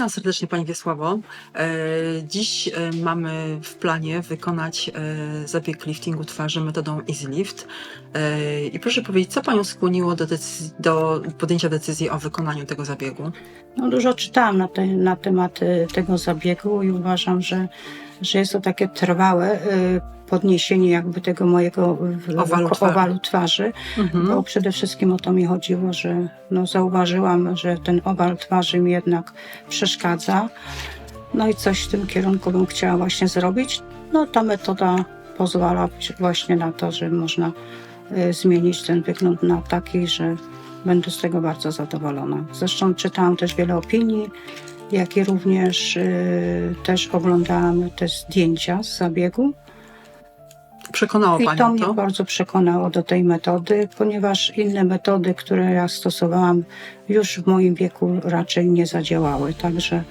Witam serdecznie Pani Wiesławo. E, Dziś e, mamy w planie wykonać e, zabieg liftingu twarzy metodą EasyLift. I proszę powiedzieć, co Panią skłoniło do, decyzji, do podjęcia decyzji o wykonaniu tego zabiegu? No, dużo czytałam na, te, na temat tego zabiegu i uważam, że, że jest to takie trwałe y, podniesienie jakby tego mojego Owalu twarzy. owalu twarzy, Mhm. bo przede wszystkim o to mi chodziło, że no, zauważyłam, że ten owal twarzy mi jednak przeszkadza. No i coś w tym kierunku bym chciała właśnie zrobić. No ta metoda pozwala właśnie na to, że można y, zmienić ten wygląd na taki, że będę z tego bardzo zadowolona. Zresztą czytałam też wiele opinii, jak i również y, też oglądałam te zdjęcia z zabiegu. Przekonało I to mnie to? bardzo przekonało do tej metody, ponieważ inne metody, które ja stosowałam już w moim wieku raczej nie zadziałały. Także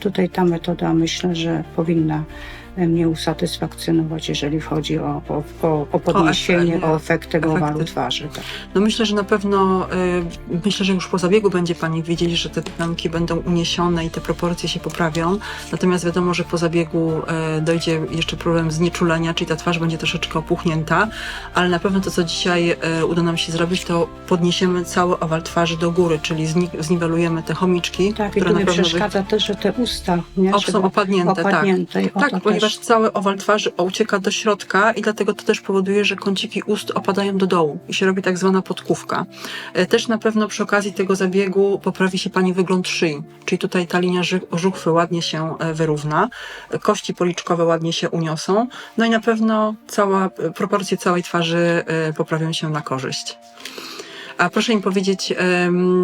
tutaj ta metoda myślę, że powinna mnie usatysfakcjonować, jeżeli chodzi o, o, o, o podniesienie, efekt, o efekt tego efekty. owalu twarzy. Tak. No myślę, że na pewno, y, myślę, że już po zabiegu będzie Pani wiedzieć, że te tkanki będą uniesione i te proporcje się poprawią. Natomiast wiadomo, że po zabiegu y, dojdzie jeszcze problem znieczulenia, czyli ta twarz będzie troszeczkę opuchnięta, ale na pewno to, co dzisiaj y, uda nam się zrobić, to podniesiemy cały owal twarzy do góry, czyli zni- zniwelujemy te chomiczki, Tak, i które tu na mi przeszkadza też, że te usta nie, o, są opadnięte, tak. opadnięte. i o Tak, ponieważ cały owal twarzy ucieka do środka i dlatego to też powoduje, że kąciki ust opadają do dołu i się robi tak zwana podkówka. E, Też na pewno przy okazji tego zabiegu poprawi się Pani wygląd szyi, czyli tutaj ta linia żuchwy ładnie się e, wyrówna, e, kości policzkowe ładnie się uniosą, no i na pewno cała, proporcje całej twarzy poprawią się na korzyść. A proszę mi powiedzieć,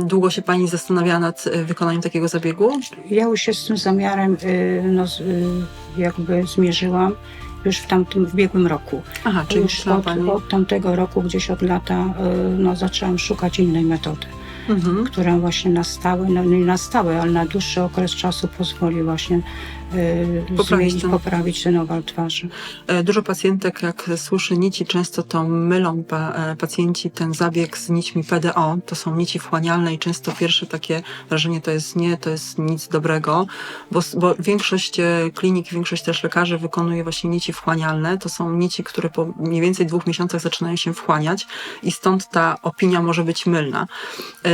długo się Pani zastanawiała nad e, wykonaniem takiego zabiegu? Ja już się z tym zamiarem y, no, y, jakby zmierzyłam już w tamtym w ubiegłym roku. Aha, czyli już od, Pani... od tamtego roku, gdzieś od lata, no, zaczęłam szukać innej metody, Mhm. która właśnie na stałe, no nie na stałe, ale na dłuższy okres czasu pozwoli właśnie y, Poprawić zmienić, ten- poprawić ten owal twarzy. E, Dużo pacjentek, jak słyszy nici, często to mylą pa, e, pacjenci ten zabieg z nićmi PDO. To są nici wchłanialne i często pierwsze takie wrażenie to jest nie, to jest nic dobrego, bo, bo większość klinik, większość też lekarzy wykonuje właśnie nici wchłanialne. To są nici, które po mniej więcej dwóch miesiącach zaczynają się wchłaniać i stąd ta opinia może być mylna.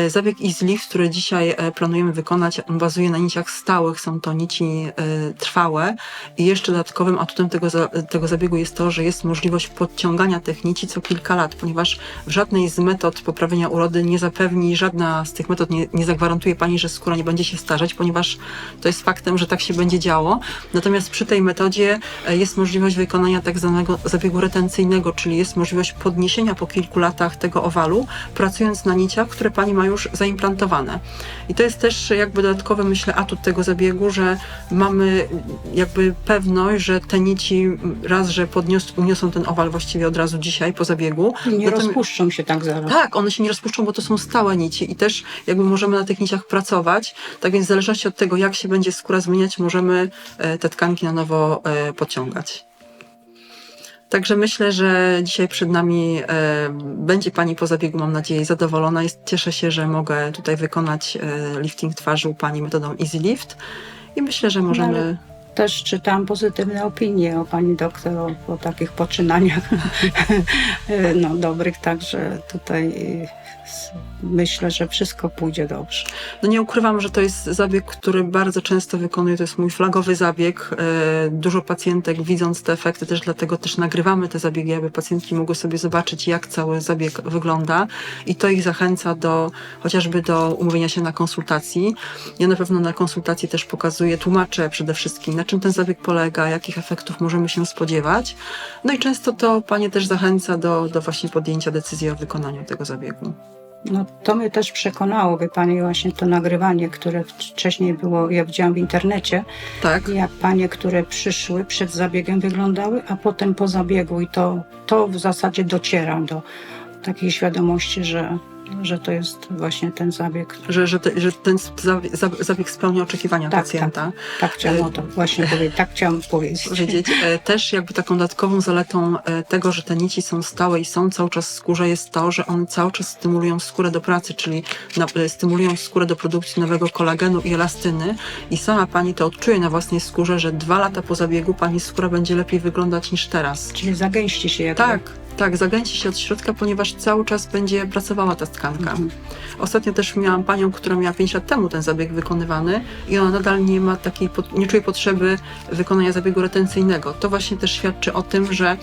E, Zabieg EasyLift, który dzisiaj e, planujemy wykonać, on bazuje na niciach stałych, są to nici e, trwałe i jeszcze dodatkowym atutem tego, tego zabiegu jest to, że jest możliwość podciągania tych nici co kilka lat, ponieważ w żadnej z metod poprawienia urody nie zapewni, żadna z tych metod nie, nie zagwarantuje Pani, że skóra nie będzie się starzeć, ponieważ to jest faktem, że tak się będzie działo. Natomiast przy tej metodzie jest możliwość wykonania tak zwanego zabiegu retencyjnego, czyli jest możliwość podniesienia po kilku latach tego owalu, pracując na niciach, które Pani ma już zaimplantowane. I to jest też jakby dodatkowy, myślę, atut tego zabiegu, że mamy jakby pewność, że te nici raz, że podnios, uniosą ten owal właściwie od razu dzisiaj po zabiegu. Nie Natomiast- rozpuszczą się tak zaraz. tak, one się nie rozpuszczą, bo to są stałe nici i też jakby możemy na tych niciach pracować. Tak więc w zależności od tego, jak się będzie skóra zmieniać, możemy e, te tkanki na nowo e, podciągać. Także myślę, że dzisiaj przed nami e, będzie Pani po zabiegu, mam nadzieję, zadowolona. Jest, cieszę się, że mogę tutaj wykonać e, lifting twarzy u Pani metodą Easy Lift. I myślę, że możemy. Też czytałam pozytywne opinie o pani doktor, o, o takich poczynaniach no, dobrych, także tutaj y, myślę, że wszystko pójdzie dobrze. No nie ukrywam, że to jest zabieg, który bardzo często wykonuję. To jest mój flagowy zabieg. E, Dużo pacjentek widząc te efekty, też dlatego też nagrywamy te zabiegi, aby pacjentki mogły sobie zobaczyć, jak cały zabieg wygląda i to ich zachęca do chociażby do umówienia się na konsultacji. Ja na pewno na konsultacji też pokazuję, tłumaczę przede wszystkim, na czym ten zabieg polega, jakich efektów możemy się spodziewać. No i często to Panie też zachęca do, do właśnie podjęcia decyzji o wykonaniu tego zabiegu. No, to mnie też przekonało, wie pani, właśnie to nagrywanie, które wcześniej było, ja widziałam w internecie, Tak? jak panie, które przyszły przed zabiegiem wyglądały, a potem po zabiegu i to, to w zasadzie dociera do takiej świadomości, że, że to jest właśnie ten zabieg. Że, że, te, że ten zabieg, zabieg spełnia oczekiwania Tak, pacjenta. Tak chciałam E, o to właśnie powiedzieć. Tak chciałam powiedzieć. powiedzieć. E, Też jakby taką dodatkową zaletą e, tego, że te nici są stałe i są cały czas w skórze jest to, że one cały czas stymulują skórę do pracy, czyli e, stymulują skórę do produkcji nowego kolagenu i elastyny i sama pani to odczuje na własnej skórze, że dwa lata po zabiegu pani skóra będzie lepiej wyglądać niż teraz. Czyli zagęści się jakby. Tak, tak, zagęci się od środka, ponieważ cały czas będzie pracowała ta tkanka. Mhm. Ostatnio też miałam panią, która miała 5 lat temu ten zabieg wykonywany i ona nadal nie ma takiej, nie czuje potrzeby wykonania zabiegu retencyjnego. To właśnie też świadczy o tym, że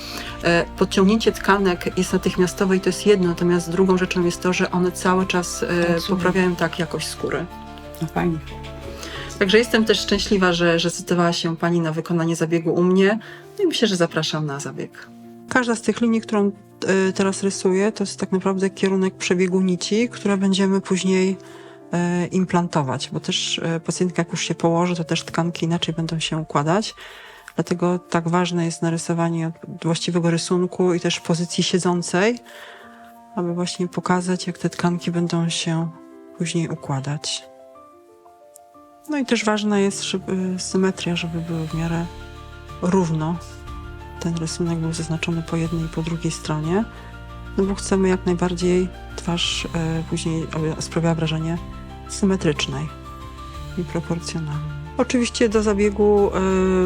e, podciągnięcie tkanek jest natychmiastowe i to jest jedno, natomiast drugą rzeczą jest to, że one cały czas e, poprawiają tak jakość skóry. No fajnie. Także jestem też szczęśliwa, że, że zdecydowała się Pani na wykonanie zabiegu u mnie. No i myślę, że zapraszam na zabieg. Każda z tych linii, którą e, teraz rysuję, to jest tak naprawdę kierunek przebiegu nici, które będziemy później e, implantować, bo też e, pacjentka jak już się położy, to też tkanki inaczej będą się układać. Dlatego tak ważne jest narysowanie właściwego rysunku i też pozycji siedzącej, aby właśnie pokazać, jak te tkanki będą się później układać. No i też ważna jest żeby, symetria, żeby było w miarę równo. Ten rysunek był zaznaczony po jednej i po drugiej stronie, no bo chcemy jak najbardziej twarz e, później aby sprawiała wrażenie symetrycznej i proporcjonalnej. Oczywiście do zabiegu e,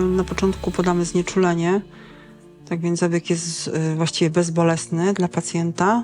na początku podamy znieczulenie, tak więc zabieg jest e, właściwie bezbolesny dla pacjenta.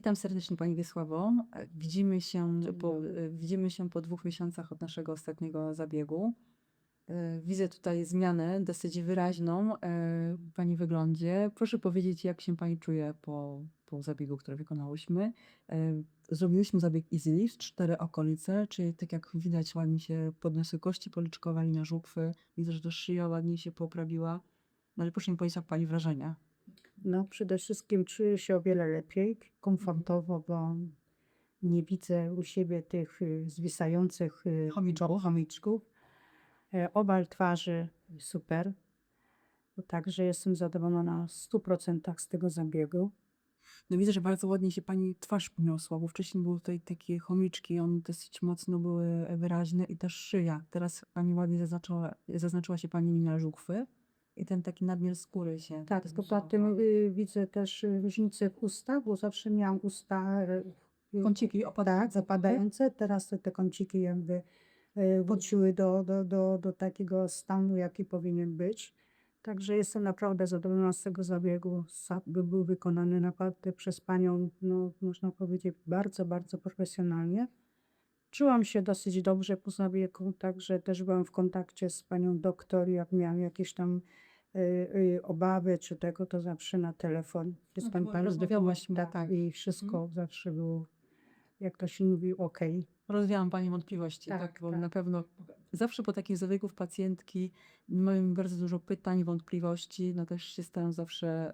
Witam serdecznie Pani Wiesławo. Widzimy się, po, e, widzimy się po dwóch miesiącach od naszego ostatniego zabiegu. E, Widzę tutaj zmianę dosyć wyraźną e, w Pani wyglądzie. Proszę powiedzieć, jak się Pani czuje po, po zabiegu, który wykonałyśmy. Zrobiłyśmy zabieg Easy Lift, cztery okolice, czyli tak jak widać ładnie się podniosły kości policzkowe, linia żuchwy. Widzę, że też szyja ładnie się poprawiła. No ale proszę mi powiedzieć, jak Pani wrażenia. No, przede wszystkim czuję się o wiele lepiej, komfortowo, bo nie widzę u siebie tych y, zwisających y, Chomiczków. chomiczków. E, Obal twarzy super. Także jestem zadowolona w 100% z tego zabiegu. No widzę, że bardzo ładnie się pani twarz poniosła, bo wcześniej były tutaj takie chomiczki, one dosyć mocno były wyraźne i też szyja. Teraz pani ładnie zaznaczyła, zaznaczyła się pani linia żuchwy i ten taki nadmiar skóry się. Tak, poza tym y, widzę też y, różnicę w ustach, bo zawsze miałam usta y, Kąciki opadające. tak, zapadające. Teraz te, te kąciki jakby y, wróciły do, do, do, do takiego stanu, jaki powinien być. Także jestem naprawdę zadowolona z tego zabiegu. Zabieg był wykonany naprawdę przez panią, no, można powiedzieć, bardzo, bardzo profesjonalnie. Czułam się dosyć dobrze po zabiegu, także też byłam w kontakcie z panią doktor, jak miałam jakieś tam y, y, obawy czy tego, to zawsze na telefon. Jest No pan to pan rozmawiałyśmy, tak, tak. i wszystko zawsze było, jak to się mówi, okej. Rozwiałam pani wątpliwości, tak, Tak, bo tak. na pewno zawsze po takich zabiegów pacjentki mają bardzo dużo pytań, wątpliwości, no też się staram zawsze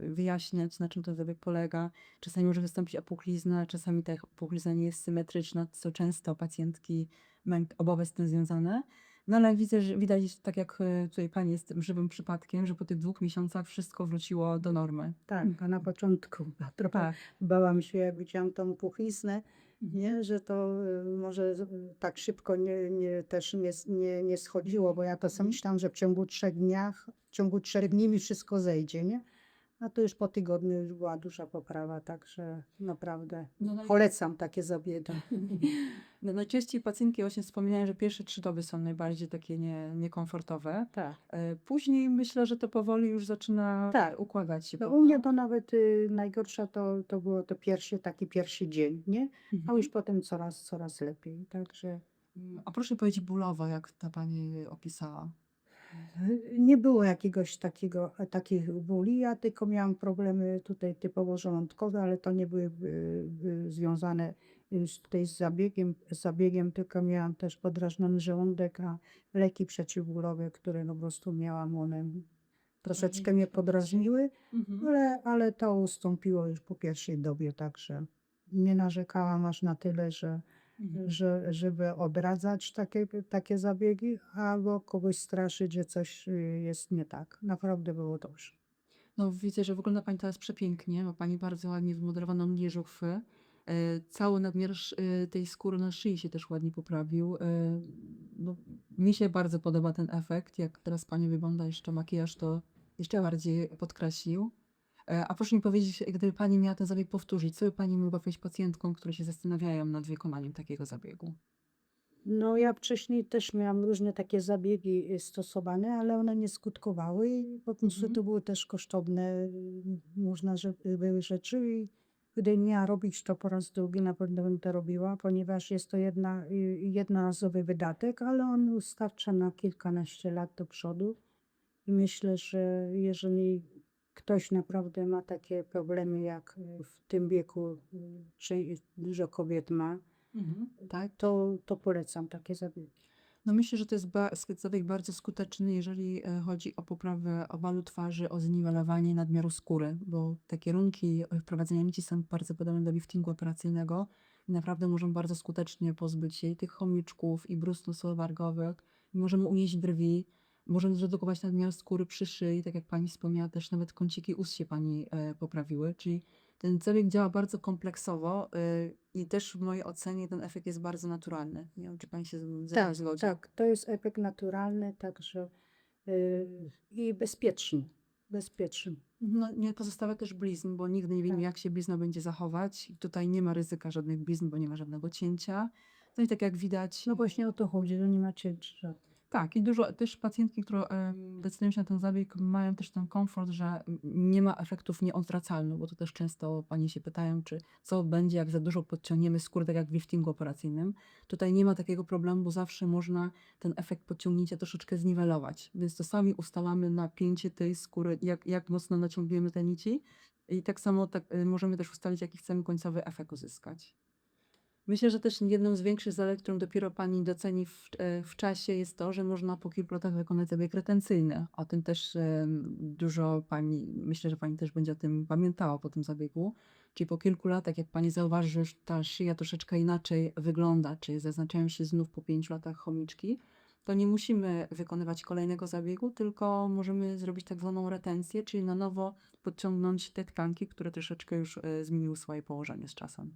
y, wyjaśniać, na czym ten zabieg polega. Czasami może wystąpić apuchlizna, czasami ta apuchlizna nie jest symetryczna, co często pacjentki mają obawy z tym związane. No ale widzę, że widać, tak jak y, tutaj pani jest tym żywym przypadkiem, że po tych dwóch miesiącach wszystko wróciło do normy. Tak, a na początku trochę Tak. bałam się, jak widziałam tą puchliznę, nie, że to y, może tak szybko nie, nie, też nie, nie, nie schodziło, bo ja to Mhm. sobie myślałam, że w ciągu trzech dniach, w ciągu trzech dni mi wszystko zejdzie, nie? A to już po tygodniu już była duża poprawa, także naprawdę No, naj- polecam takie zabiegi. no, najczęściej pacjentki właśnie wspominają, że pierwsze trzy doby są najbardziej takie nie, niekomfortowe. Tak. E, Później myślę, że to powoli już zaczyna Tak. układać się. No, u mnie to nawet y, najgorsza to, to było to pierwszy, taki pierwszy dzień, nie? Mhm. A już potem coraz, coraz lepiej. Także A proszę powiedzieć bólowo, jak ta pani opisała. Nie było jakiegoś takiego, takich bóli. Ja tylko miałam problemy tutaj typowo żołądkowe, ale to nie były y, y, związane y, z, tutaj z zabiegiem, z zabiegiem, tylko miałam też podrażniony żołądek, a leki przeciwbólowe, które no po prostu miałam, one troszeczkę mnie podrażniły. Ale, ale to ustąpiło już po pierwszej dobie, także nie narzekałam aż na tyle, że, Mhm. Że żeby odradzać takie, takie zabiegi, albo kogoś straszyć, że coś y, jest nie tak. Naprawdę było dobrze. No widzę, że wygląda Pani teraz przepięknie. Ma Pani bardzo ładnie wymodelowaną żuchwy. E, Cały nadmiar sz- e, tej skóry na szyi się też ładnie poprawił. E, No, mi się bardzo podoba ten efekt. Jak teraz Pani wygląda, jeszcze makijaż to jeszcze bardziej podkreślił. E, A proszę mi powiedzieć, gdyby Pani miała ten zabieg powtórzyć, co by Pani mogła powiedzieć pacjentkom, które się zastanawiają nad wykonaniem takiego zabiegu? No ja wcześniej też miałam różne takie zabiegi y, stosowane, ale one nie skutkowały i po prostu Mhm. to były też kosztowne, y, można, że były rzeczy i gdybym miała robić to po raz drugi, na pewno bym to robiła, ponieważ jest to jedna, y, jednorazowy wydatek, ale on starcza na kilkanaście lat do przodu i myślę, że jeżeli ktoś naprawdę ma takie problemy, jak y, w tym wieku, y, czy dużo kobiet ma, tak, to, to polecam takie zabiegi. No myślę, że to jest ba- zabieg bardzo skuteczny, jeżeli e, chodzi o poprawę owalu twarzy, o zniwelowanie nadmiaru skóry, bo te kierunki e, wprowadzenia nici są bardzo podobne do liftingu operacyjnego i naprawdę możemy bardzo skutecznie pozbyć się i tych chomiczków i brustów wargowych. Możemy unieść brwi, możemy zredukować nadmiar skóry przy szyi, tak jak Pani wspomniała, też nawet kąciki ust się Pani e, poprawiły, czyli ten zabieg działa bardzo kompleksowo y, i też w mojej ocenie ten efekt jest bardzo naturalny. Nie wiem, czy Pani się z- Tak, mną zgodzi. tak, to jest efekt naturalny, także yy, i bezpieczny. Bezpieczny. No, nie pozostawia też blizn, bo nigdy nie wiemy, Tak. jak się blizna będzie zachować. I Tutaj nie ma ryzyka żadnych blizn, bo nie ma żadnego cięcia. No i tak jak widać, No właśnie o to chodzi, że nie macie żadnych. Tak, i dużo też pacjentki, które decydują się na ten zabieg, mają też ten komfort, że nie ma efektów nieodwracalnych, bo to też często pani się pytają, czy co będzie, jak za dużo podciągniemy skórę, tak jak w liftingu operacyjnym. Tutaj nie ma takiego problemu, bo zawsze można ten efekt podciągnięcia troszeczkę zniwelować. Więc to sami ustalamy napięcie tej skóry, jak, jak mocno naciągniemy te nici. I tak samo tak, y, możemy też ustalić, jaki chcemy końcowy efekt uzyskać. Myślę, że też jedną z większych zalet, którą dopiero Pani doceni w, e, w czasie jest to, że można po kilku latach wykonać zabieg retencyjny. O tym też dużo Pani, myślę, że Pani też będzie o tym pamiętała po tym zabiegu. Czyli po kilku latach, jak Pani zauważy, że ta szyja troszeczkę inaczej wygląda, czy zaznaczają się znów po pięciu latach chomiczki, to nie musimy wykonywać kolejnego zabiegu, tylko możemy zrobić tak zwaną retencję, czyli na nowo podciągnąć te tkanki, które troszeczkę już e, zmieniły swoje położenie z czasem.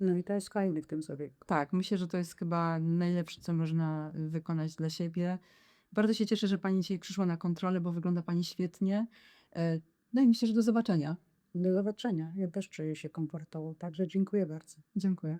No i to jest fajne w tym zabiegu. Tak, myślę, że to jest chyba najlepsze, co można y, wykonać dla siebie. Bardzo się cieszę, że Pani dzisiaj przyszła na kontrolę, bo wygląda Pani świetnie. E, No i myślę, że do zobaczenia. Do zobaczenia. Ja też czuję się komfortowo, także dziękuję bardzo. Dziękuję.